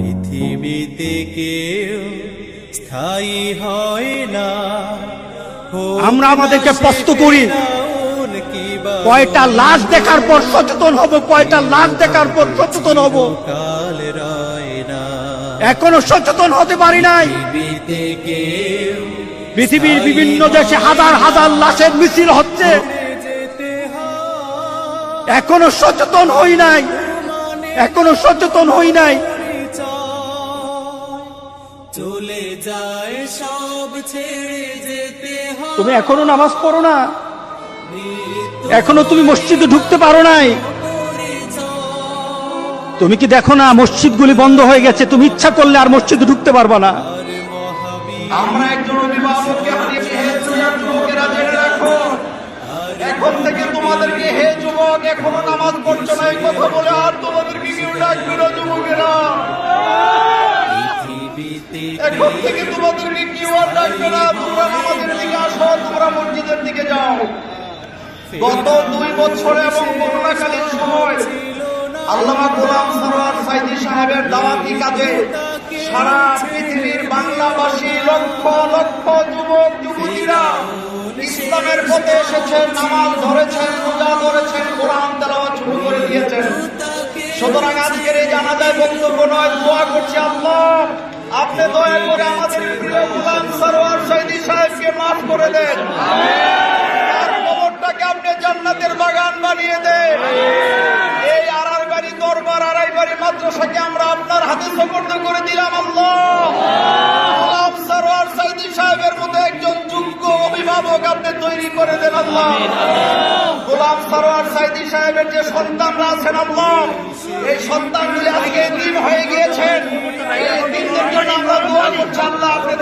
পৃথিবীতে কেউ স্থায়ী হয় না। আমরা আমাদেরকে প্রস্তুত করি। কয়টা লাশ দেখার পর সচেতন হব কয়টা লাশ দেখার পর সচেতন হব? এখনও সচেতন হতে পারি নাই। পৃথিবীর বিভিন্ন দেশে হাজার হাজার লাশের মিছিল হচ্ছে। এখনও সচেতন হই নাই। এখনও সচেতন হই নাই। চলে যায় সব ছেড়ে যেতে তুমি এখনও নামাজ পড়ো না। এখনও তুমি মসজিদে ঢুকতে পারো নাই। তুমি কি দেখো না মসজিদগুলি বন্ধ হয়ে গেছে? তুমি ইচ্ছা করলে আর মসজিদে ঢুকতে পারবা না। আমরা একজন অভিভাবককে এখন থেকে তোমাদেরকে হে যুবক এখনও নামাজ পড়ছো না। এই কথা বলে আর তোমাদেরকে কেউ ডাকবে না যুবকেরা। এখন থেকে তোমাদেরকে কেউ আর ডাকবে না। তোমরা নামাজের দিকে আসো, তোমরা মসজিদের দিকে যাও। গত দুই বছর এবং করোনাকালীন সময় আল্লামা গোলাম সরোয়ার সাইদি সাহেবের দাওয়াতি কাজে সারা পৃথিবীর বাংলাভাষী লক্ষ লক্ষ যুবক, যুবতীরা ইসলামের পথে এসেছেন, নামাজ ধরেছেন, রোজা ধরেছেন, কোরআন তেলাওয়াত শুরু করে দিয়েছেন। সুতরাং আজকের এই জানাজায় বক্তব্য নয়, দোয়া করছি আল্লাহ। করে দেন। তার কবরটাকে আপনি জান্নাতের বাগান বানিয়ে দেন। এই বাড়ি, দরবার, আড়াই বাড়ি মাদ্রাসাকে আমরা আপনার হাতে করে দিলাম তৈরি করে সাহেবের যে এই দিন হয়ে গিয়েছেন। এই আমরা আল্লাহ, আপনি